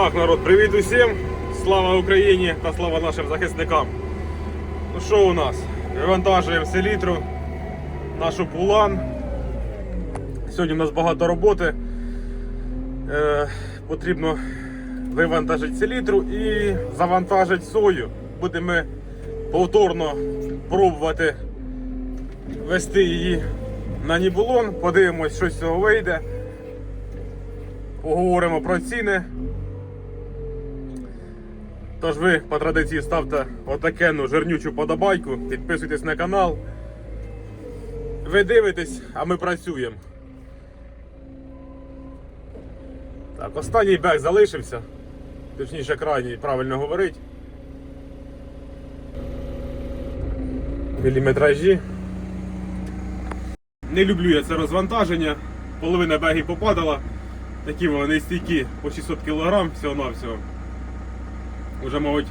Так, народ, привіт усім! Слава Україні та слава нашим захисникам. Ну що у нас? Вивантажуємо селітру, нашу пулан. Сьогодні у нас багато роботи. Е, потрібно вивантажити селітру і завантажити сою. Будемо повторно пробувати вести її на нібулон. Подивимось, що з цього вийде. Поговоримо про ціни. Тож ви по традиції ставте отакену жирнючу подобайку, підписуйтесь на канал. Ви дивитесь, а ми працюємо. Так, останній бек залишився. Точніше, крайній, правильно говорить. Міліметражі. Не люблю я це розвантаження. Половина бегів попадала. Такі вони стійкі по 600 кг всього-навсього. Уже, мабуть,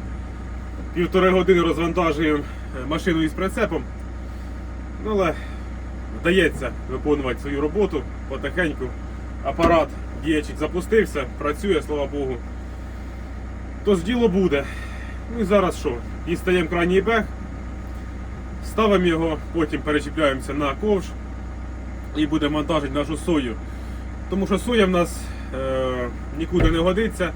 півтори години розвантажуємо е, машину із прицепом. Ну, але вдається виконувати свою роботу потихеньку. Апарат діячик запустився, працює, слава Богу. Тож діло буде. Ну і зараз що? Дістаємо крайній бег, ставимо його, потім перечіпляємося на ковш і будемо монтажити нашу сою. Тому що соя в нас е, нікуди не годиться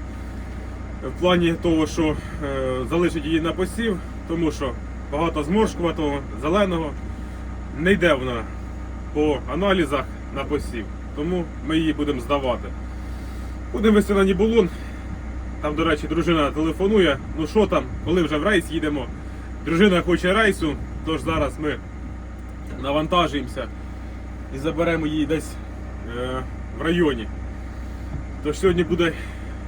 в плані того, що е, залишить її на посів, тому що багато зморшкуватого, зеленого не йде вона по аналізах на посів. Тому ми її будемо здавати. Будемо вести на нібулон. Там, до речі, дружина телефонує. Ну що там, коли вже в рейс їдемо. Дружина хоче рейсу, тож зараз ми навантажуємося і заберемо її десь е, в районі. Тож сьогодні буде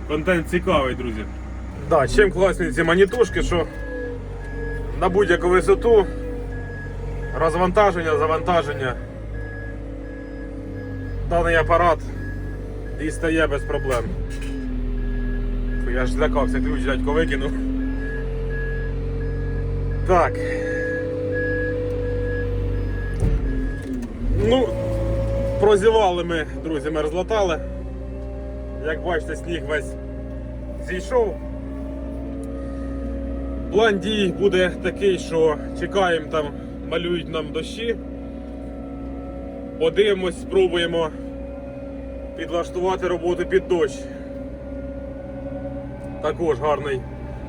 контент цікавий, друзі. Да, чим класні ці манітушки, що на будь-яку висоту розвантаження, завантаження. Даний апарат дістає без проблем. Я ж злякався, ключ дядько викинув. Так. Ну, прозівали ми, друзі, розлатали. Як бачите, сніг весь зійшов. План дій буде такий, що чекаємо там, малюють нам дощі. Подивимось, спробуємо підлаштувати роботу під дощ. Також гарний,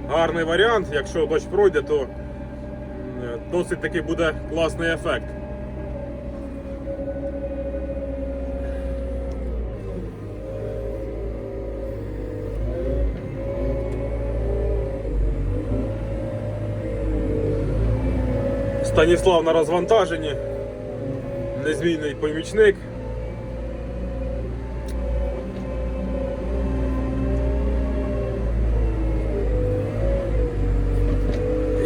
гарний варіант. Якщо дощ пройде, то досить таки буде класний ефект. Станіслав на розвантаженні, незмінний помічник.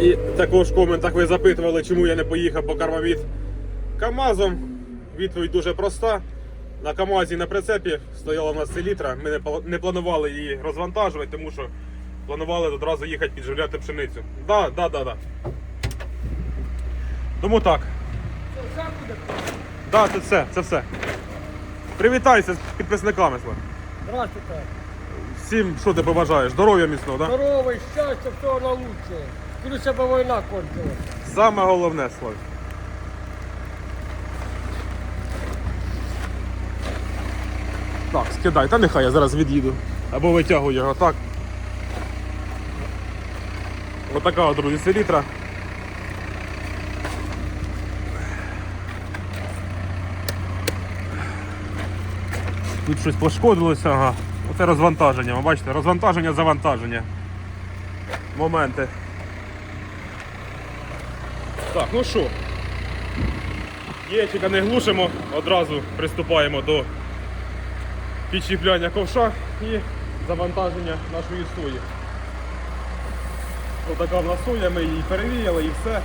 І також в коментах ви запитували, чому я не поїхав по кармавіт КАМАЗом. Відповідь дуже проста. На КАМАЗі на прицепі стояла у нас селітра. Ми не планували її розвантажувати, тому що планували одразу їхати підживляти пшеницю. Да, да, да, да. Тому так. Да, це все, це все. Привітайся з підписниками. Слав. Здравствуйте. Всім, що ти побажаєш? Здоров'я міцного, да? Здоровий, щастя, всього на лучшее. Скоріше би війна кончилась. Саме головне, Слав. Так, скидай, та нехай я зараз від'їду. Або витягую його так. Отака, от, друзі, селітра. Тут щось пошкодилося, ага. Оце розвантаження, ви бачите, розвантаження, завантаження. Моменти. Так, ну що, єчика не глушимо, одразу приступаємо до підчіпляння ковша і завантаження нашої сої. Отака в нас соя, ми її перевіяли і все.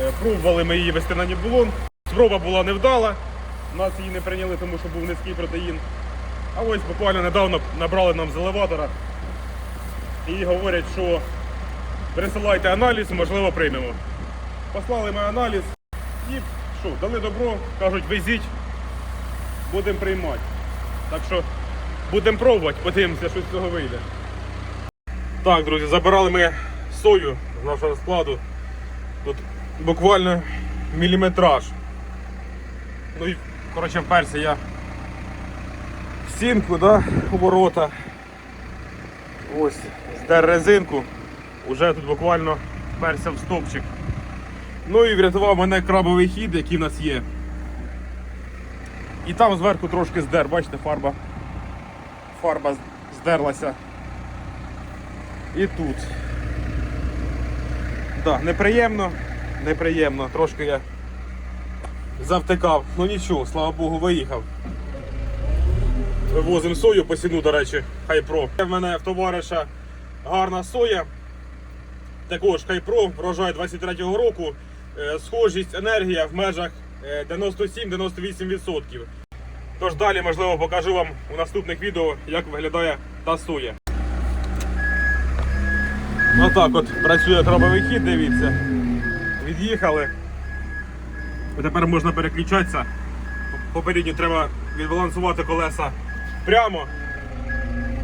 Е, Пробували ми її вести на нібулон. Спроба була невдала. Нас її не прийняли, тому що був низький протеїн. А ось буквально недавно набрали нам з елеватора і говорять, що присилайте аналіз, можливо, приймемо. Послали ми аналіз і що, дали добро, кажуть, везіть, будемо приймати. Так що будемо пробувати, подивимося, що з цього вийде. Так, друзі, забирали ми сою з нашого складу. Тут буквально міліметраж. Ну і, коротше, вперся я стінку, да, у ворота. Ось, здер резинку. Уже тут буквально вперся в стовпчик. Ну і врятував мене крабовий хід, який в нас є. І там зверху трошки здер, бачите, фарба. Фарба здерлася. І тут. Да, неприємно, неприємно, трошки я завтикав. Ну нічого, слава Богу, виїхав. Вивозимо сою по сіну, до речі, хайпро. В мене в товариша гарна соя. Також хайпро, врожай 23-го року. Е, Схожість енергія в межах е, 97-98%. Тож далі, можливо, покажу вам у наступних відео, як виглядає та соя. Отак от працює крабовий хід, дивіться. Від'їхали. Тепер можна переключатися. Попередньо треба відбалансувати колеса прямо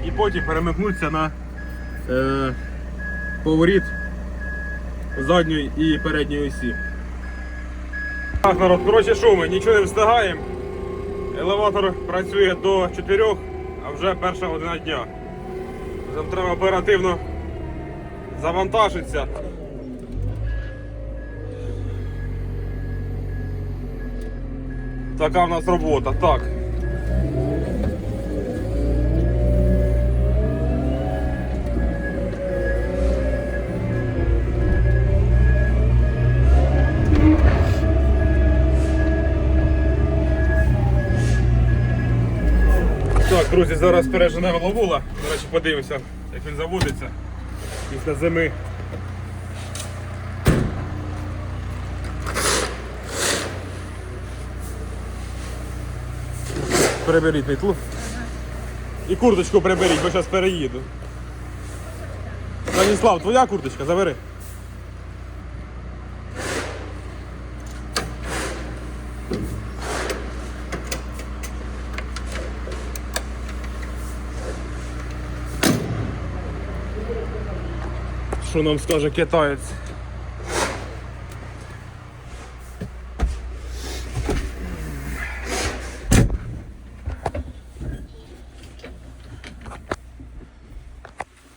і потім перемикнутися на е, поворіт задньої і передньої осі. Так, народ, коротше, що ми, нічого не встигаємо. Елеватор працює до 4, а вже перша година дня. Нам треба оперативно завантажитися. Така в нас робота. Так. Друзі, зараз переженемо ловула. До речі, подивимося, як він заводиться після зими. Приберіть мітлу. І курточку приберіть, бо зараз переїду. Станіслав, твоя курточка, забери. Що нам скаже китаєць?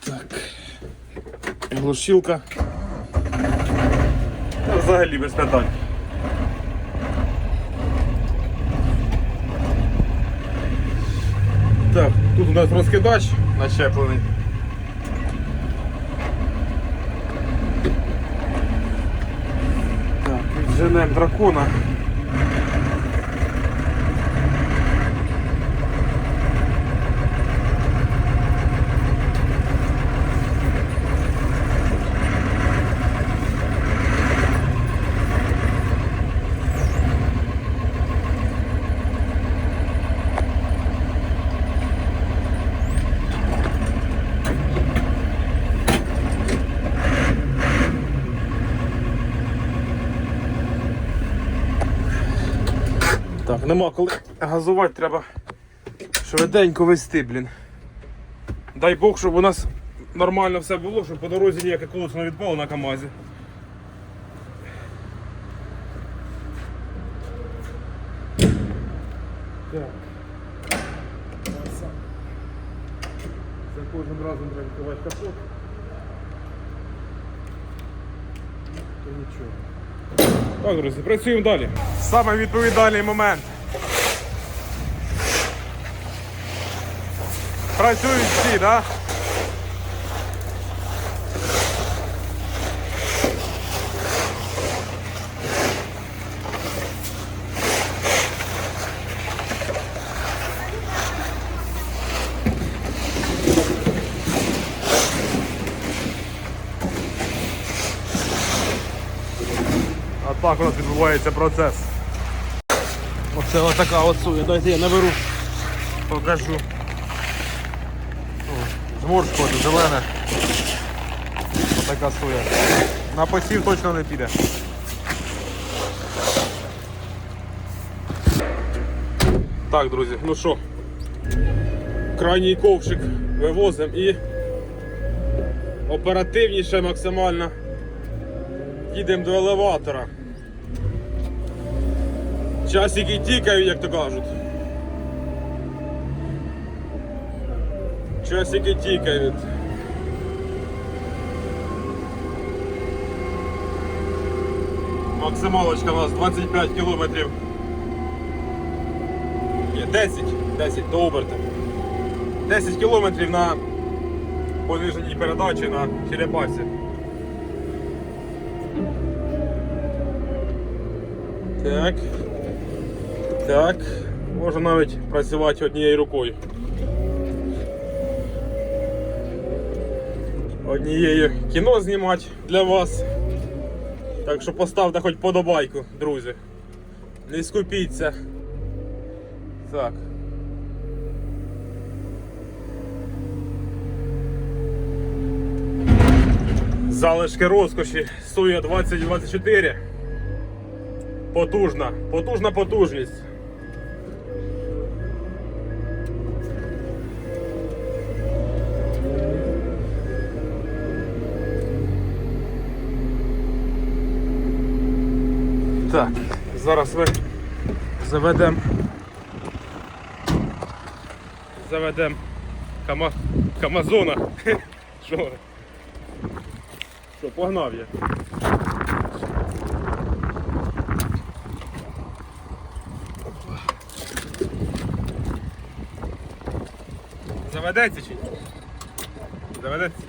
Так. Глушилка. Взагалі без питань. Так, тут у нас розкидач начеплений. Так, дракона. Нема коли газувати, треба швиденько вести, блін. Дай Бог, щоб у нас нормально все було, щоб по дорозі ніяке колесо не відпало на КАМАЗі. За кожним разом треба відкривати капот. То нічого. Так, друзі, працюємо далі. Саме відповідальний момент. Працюють всі, так? Да? А так у нас відбувається процес. Оце ось така от суя. Дайте я наберу. Покажу. Це зелене. Ось така суя. На посів точно не піде. Так, друзі, ну що, крайній ковшик вивозимо і оперативніше максимально. Їдемо до елеватора. Часики тікають, як то кажуть. Часики тікають. Максималочка у нас 25 кілометрів. Ні, 10, 10 до оберта. 10 кілометрів на пониженій передачі на черепасі. Так. Так. Можу навіть працювати однією рукою. Однією кіно знімати для вас. Так що поставте хоч подобайку, друзі. Не скупіться. Так. Залишки розкоші Суя 2024. Потужна, потужна потужність. Так, зараз ми заведемо. Заведемо кама... Камазона. Що? Що, погнав я. Заведеться чи? Заведеться.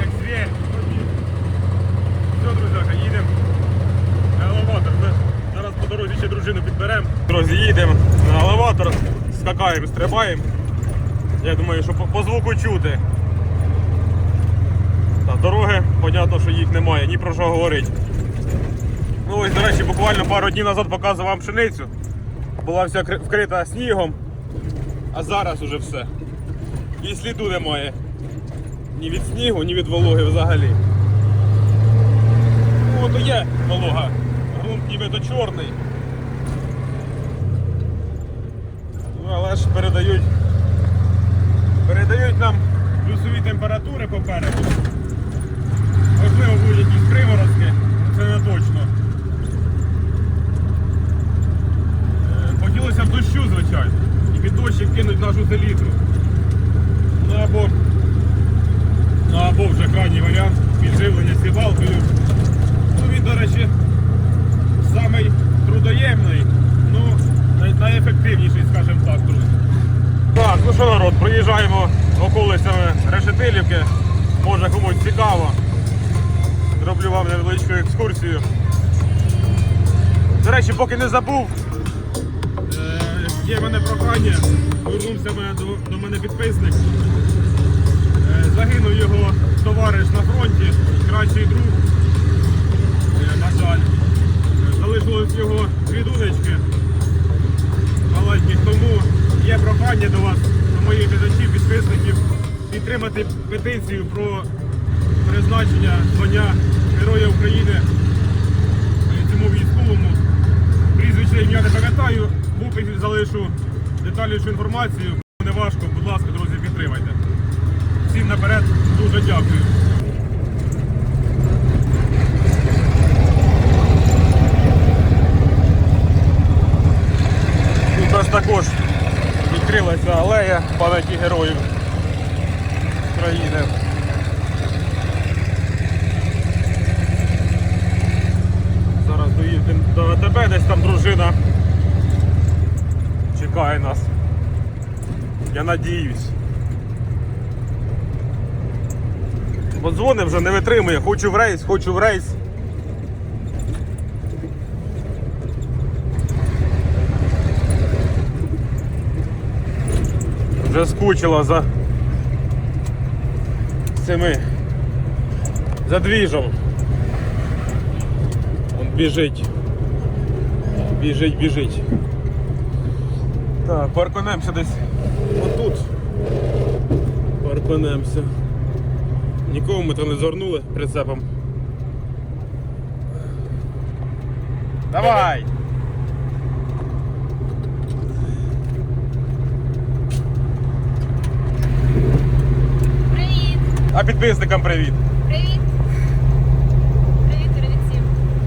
Як звір. Все, друзяка, їдемо. На елеватор. Ми зараз по дружину підберемо. Друзі, їдемо на елеватор, скакаємо, стрибаємо. Я думаю, що по, по звуку чути. Та дороги, понятно, що їх немає, ні про що говорити. Ну ось, до речі, буквально пару днів назад показував вам пшеницю. Була вся вкрита снігом, а зараз уже все. І сліду немає. Ні від снігу, ні від вологи взагалі. Ну, от є волога. Грунт нібито чорний. Ну, але ж передають. Передають нам плюсові температури попереду. Можливо, будуть якісь приморозки, це не точно. Е, Хотілося б дощу, звичайно. І під дощик кинуть нашу селітру. Ну або, ну, або вже крайній варіант підживлення сівалкою. Ну він, до речі, самий трудоємний, найефективніший, скажімо так, друзі. Так, ну що народ, проїжджаємо околицями Решетилівки. Може комусь цікаво. Зроблю вам невеличку екскурсію. До речі, поки не забув, е, є в мене прохання, звернувся до, до мене підписник. Е, Загинув його товариш на фронті, кращий друг, е, на жаль. Залишилось його дві донечки маленьких, тому є прохання до вас, до моїх глядачів, підписників, підтримати петицію про призначення звання Героя України цьому військовому. Прізвище ім'я не пам'ятаю, описі залишу детальнішу інформацію. Не важко, будь ласка, друзі, підтримайте. Всім наперед дуже дякую. Тут у нас також відкрилася алея пам'яті героїв країни. Зараз доїдемо до АТБ, десь там дружина чекає нас. Я надіюсь. Бо дзвони вже не витримує, хочу в рейс, хочу в рейс. Вже скучила за цими за двіжом. Он біжить. Біжить, біжить. Так, парканемося десь отут. Парканемося. Нікого ми там не зорнули прицепом. Давай! А підписникам привіт. Привіт. Привіт, привіт всім.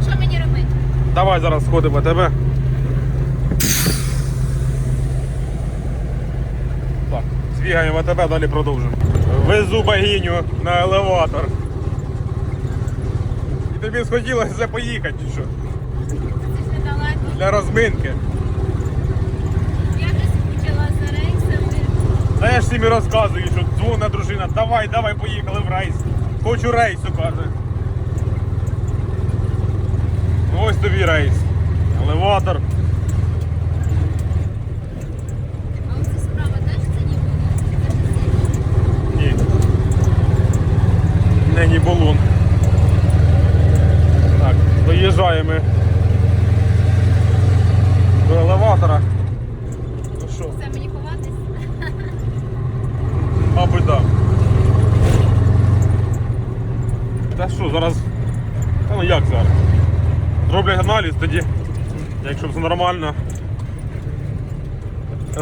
Що мені робити? Давай зараз сходимо тебе. Так, збігаємо тебе, далі продовжимо. Везу богиню на елеватор. І тобі схотілося поїхати, чи що? Для розминки. Я вже скучила за рейсами. Та я ж всім розказую, що дзвона дружина, давай, давай, поїхали в рейс. Хочу рейсу, каже. Ось тобі рейс. Елеватор. А оце справа теж це ніби. Ні. Не, ні балон. Так, доїжджаємо до елеватора. Ну що, Все мені ховатись. мабуть, так. Та що, зараз. Та ну як зараз? Зроблять аналіз тоді, якщо все нормально.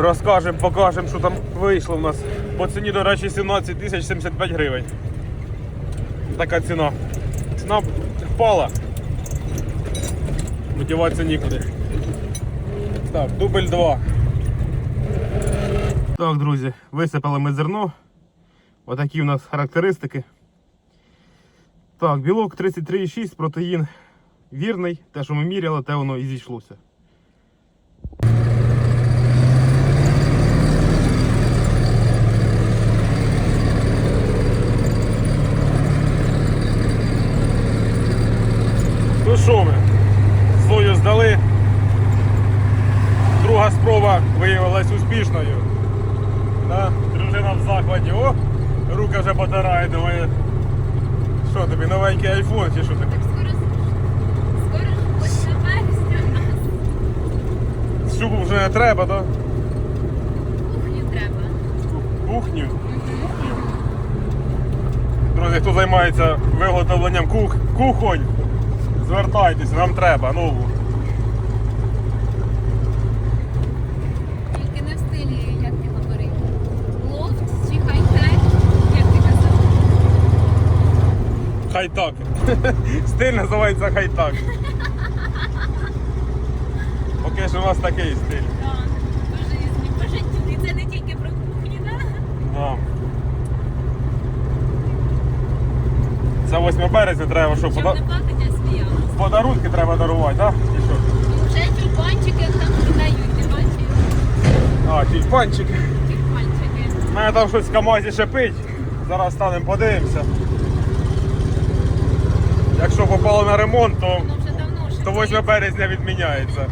Розкажемо, покажемо, що там вийшло в нас. По ціні, до речі, 17 тисяч 75 гривень. Така ціна. Ціна впала. Мотивація нікуди. Так, дубль 2. Так, друзі, висипали ми зерно. Отакі у нас характеристики. Так, білок 33,6, протеїн вірний. Те, що ми міряли, те воно і зійшлося. Ну що ми? Сою здали. Друга спроба виявилась успішною. Да? Дружина в захваті. О, рука вже потирає, думає. Що тобі, новенький айфон чи що тобі? Так скоро скоро ж вересня нас. Шубу вже не треба, так? Кухню треба. Кухню. Друзі, хто займається виготовленням кух... кухонь, звертайтесь, нам треба нову. Тільки не в стилі, як ти говорив. Лофт чи хай-тек, як ти казав. Хай-так. Стиль називається хай-так. Поки що у нас такий стиль. Так, по житті, по життю. І це не тільки про кухню, так? Да. Це 8 березня треба, що Щоб пода... не плакати, а сміялась. подарунки треба дарувати, так? Що? Вже тюльпанчики там продають, ти бачив? А, тюльпанчики. Тюльпанчики. У мене там щось в КАМАЗі шипить. Зараз станемо, подивимося. Якщо попало на ремонт, то, ще. то 8 березня відміняється.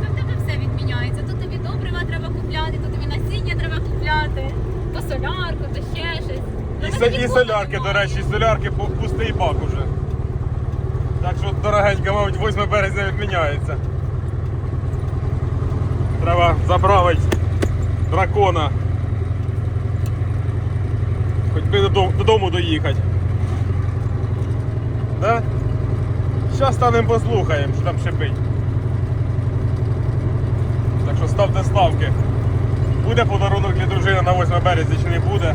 Тут тебе все відміняється. Тут тобі добрива треба купляти, тут тобі насіння треба купляти, то солярку, то ще щось. І, Ну, і ніколи солярки, до речі, солярки пустий бак уже. Так що дорогенько, мабуть, 8 березня відміняється. Треба заправити дракона. Хоч би додому доїхати. Да? Зараз станемо послухаємо, що там шипить. Так що ставте ставки. Буде подарунок для дружини на 8 березня чи не буде.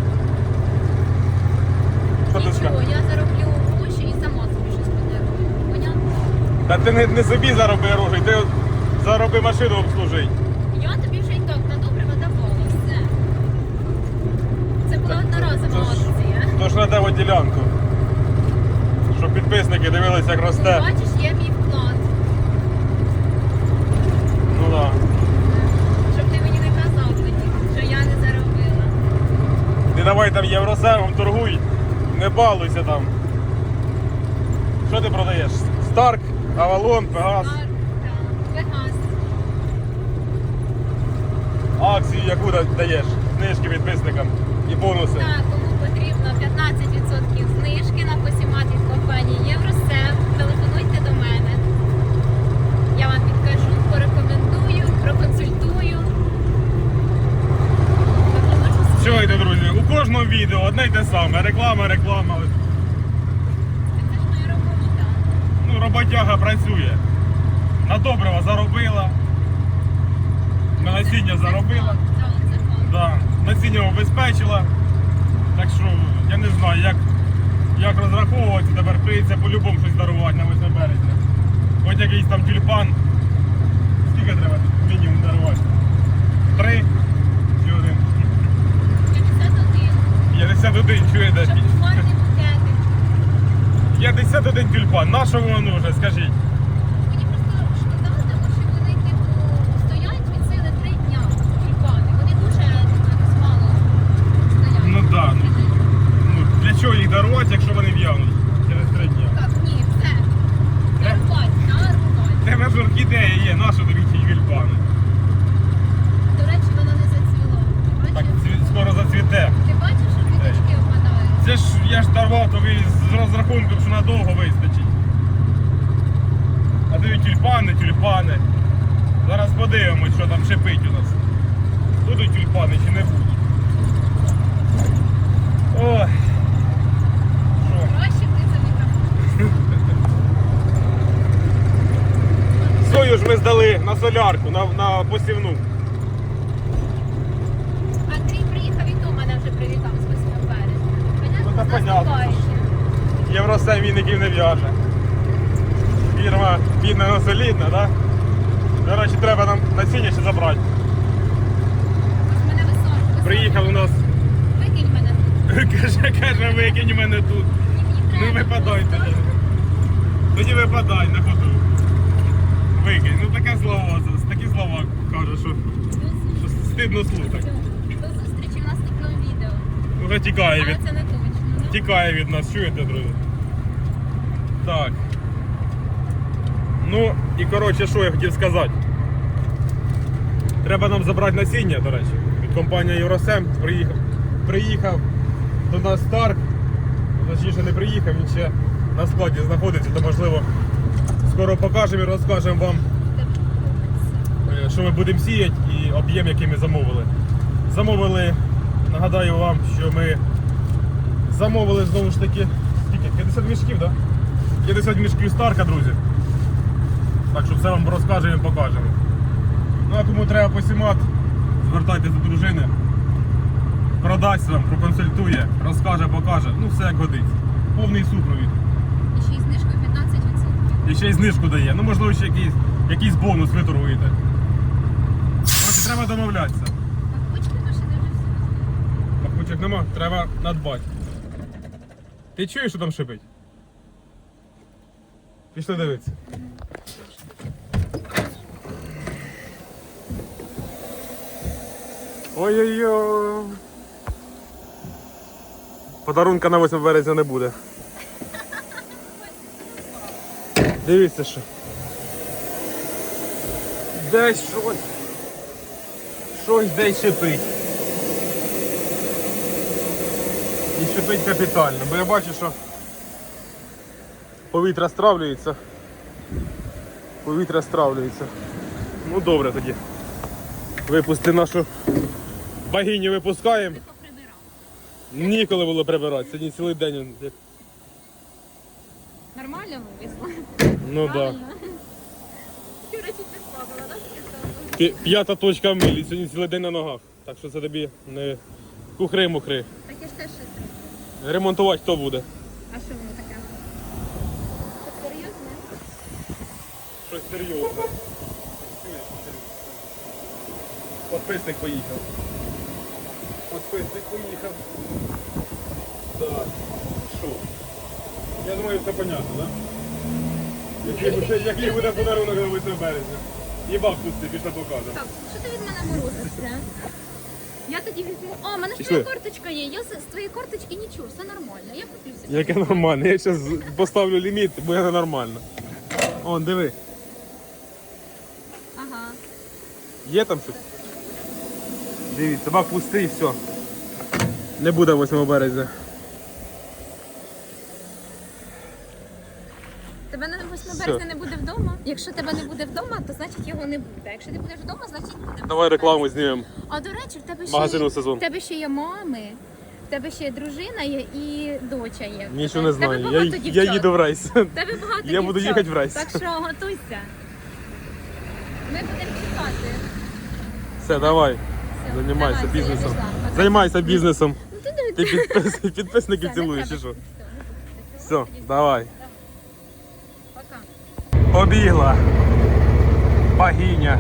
Що ти Нічого, скажеш? я зароблю гроші і сама собі щось подарую. Понятно? Та ти не, не собі зароби гроші, ти зароби машину обслужить. Я тобі вже й так на добрива давала, все. Це була одноразова Тож- акція. Тож на тебе ділянку. Підписники дивилися, як росте. бачиш, є мій вклад. Ну так. Щоб ти мені не казав тоді, що я не заробила. Не давай там євросервом торгуй, не балуйся там. Що ти продаєш? Старк, Авалон, Пегас. Так, так, Пегас. Акцію яку даєш? Книжки підписникам і бонуси. Так, кому потрібно 15% знижки на посімат від компанії Євросем, телефонуйте до мене. Я вам підкажу, порекомендую, проконсультую. Допоможу друзі? У кожному відео одне й те саме. Реклама, реклама. Це ж моя робота. Ну, роботяга працює. На добрива заробила. На насіння заробила. Да. Насіння обезпечила. Так що я не знаю, як, як розраховуватися, тепер прийдеться по-любому щось дарувати на 8 березня. Хоч якийсь там тюльпан. Скільки треба мінімум дарувати? Три чи один? 51. 51 чуєте? Щоб бумажні букети. 51 тюльпан. На що воно нужно, скажіть? Мені просто шкода, тому що вони типу стоять від сили три дня. Тюльпани. Вони дуже якось мало стоять. Ну да, ну, ну для чого їх дарувати, якщо вони в'януть через три дні? Так, ні, все. Нарвать, нарвать. Тебе ж орхідеї є, на що тобі ці тюльпани? До речі, воно не зацвіло. Ти Так бачиш? цві- скоро зацвіте. Ти бачиш, що квіточки опадають? Це ж я ж дарував тобі з розрахунком, що надовго вистачить. А тобі тюльпани, тюльпани. Зараз подивимось, що там шипить у нас. Будуть тюльпани чи не будуть. Ой. Сою ж ми здали на солярку, на, на посівну. Андрій приїхав і то мене вже привітав з 8 березня. Ну, та Понятно? Євросем віників не в'яже. Фірма бідна, но солідна, так? До речі, треба нам насіння ще забрати. Приїхав у нас, Викинь мене тут. каже, каже, викинь мене тут. Ну випадай тоді. Тоді випадай на ходу. Викинь. Ну таке слово, такі слова каже, що, що стидно слухати. До зустрічі в наступному відео. Уже тікає Але від, це не точно. ну. тікає від нас, чуєте, друзі? Так. Ну і коротше, що я хотів сказати. Треба нам забрати насіння, до речі. Від компанії Євросем приїхав, приїхав до нас Старк. Точніше не приїхав, він ще на складі знаходиться, то можливо скоро покажемо і розкажемо вам, е, що ми будемо сіяти і об'єм, який ми замовили. Замовили, нагадаю вам, що ми замовили знову ж таки скільки? 50 мішків, так? Да? 50 мішків Старка, друзі. Так що все вам розкажемо і покажемо. Ну а кому треба посімати, звертайтеся до дружини. Продасть вам, проконсультує, розкаже, покаже. Ну все як годиться. Повний супровід. І ще й знижкою 15%. І ще й знижку дає. Ну можливо ще якийсь, якийсь бонус ви торгуєте. Коротше, треба домовлятися. Пакучки машини вже все. Пахучок нема, треба надбати. Ти чуєш, що там шипить? Пішли дивитися. Ой-ой-ой. Подарунка на 8 березня не буде. Дивіться що. Десь щось. Щось десь шипить. І шипить капітально, бо я бачу, що повітря стравлюється. Повітря стравлюється. Ну добре тоді. Випусти нашу богиню випускаємо. Ніколи було прибирати. Сьогодні цілий день. як- Нормально вивезла? Ну так. Да. Вчора чуть не сплавила, так? П'ята точка в милі, сьогодні цілий день на ногах. Так що це тобі не кухри-мухри. Так я ж теж щось. Ремонтувати хто буде? А що воно таке? Це серйозно? Щось серйозне. Подписник поїхав. Подписник поїхав. Так. Що? Я думаю, все понятно, так? Да? Який, буде- подарунок на 8 березня? І баб пусти, пішла покажемо. Так, що ти від мене морозишся? Я тоді візьму. О, в мене ж твоя карточка є. Я з твоєї карточки нічого, все нормально. Я куплю собі. Яке нормально, я зараз поставлю ліміт, бо я ненормально. Он, диви. Ага. Є там щось? Дивіться, бак пустий і все. Не буде 8 березня. Тебе на 8 Все. березня не буде вдома. Якщо тебе не буде вдома, то значить його не буде. Якщо ти будеш вдома, значить буде. Давай рекламу знімемо. А до речі, в тебе ще Магазину є, сезон. в тебе ще є мами, в тебе ще є дружина є і доча є. Нічого не В тебе знаю. багато Я, дівчат. я їду в рейс. В тебе багато Я буду їхати в рейс. Так що готуйся. Все, давай. Все, Займайся давай, бізнесом. пішла. Займайся бізнесом. Ну ти Ти підпис... підписників цілуєш чи що? Все, Все, давай. Пока. Побігла. Богиня.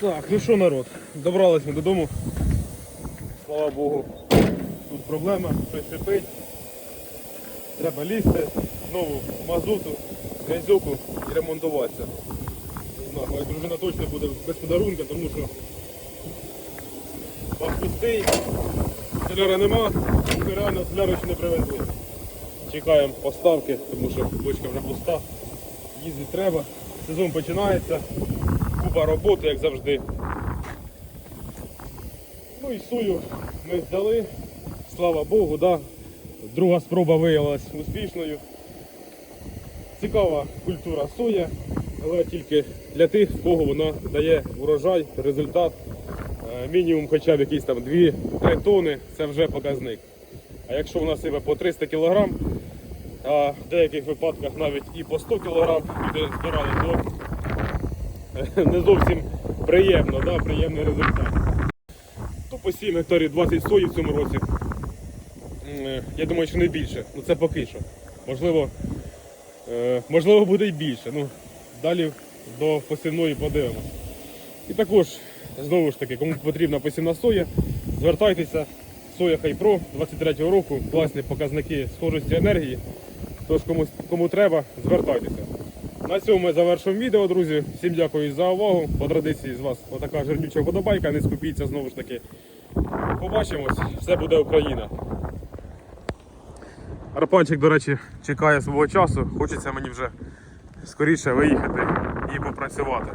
Так, ну що народ, добрались ми додому. Слава Богу. Тут проблема, щось шипить. Треба лізти, знову мазуту, грязюку і ремонтуватися. Знаю, моя дружина точно буде без подарунка, тому що бак пустий, нема, ми реально соляру не привезли. Чекаємо поставки, тому що бочка вже пуста. Їздити треба. Сезон починається. Купа роботи, як завжди. Ну і сою ми здали. Слава Богу, да. друга спроба виявилась успішною. Цікава культура соя, але тільки для тих, в кого вона дає урожай, результат. Е, Мінімум хоча б якісь там 2-3 тони, це вже показник. А якщо вона себе по 300 кг, а в деяких випадках навіть і по 100 кг люди збирали, то не зовсім приємно, да, приємний результат. По 7 гектарів 20 сої в цьому році. Е, Я думаю, що не більше. Ну це поки що. Можливо, е, можливо буде й більше. Ну, далі до посівної подивимося. І також, знову ж таки, кому потрібна посівна соя, звертайтеся. Соя Хайпро 23-го року, класні показники схожості енергії. Тож кому, кому треба, звертайтеся. На цьому ми завершуємо відео, друзі. Всім дякую за увагу. По традиції з вас отака жирнюча подобайка, не скупіться знову ж таки. Побачимось, все буде Україна. Арпанчик, до речі, чекає свого часу. Хочеться мені вже скоріше виїхати і попрацювати.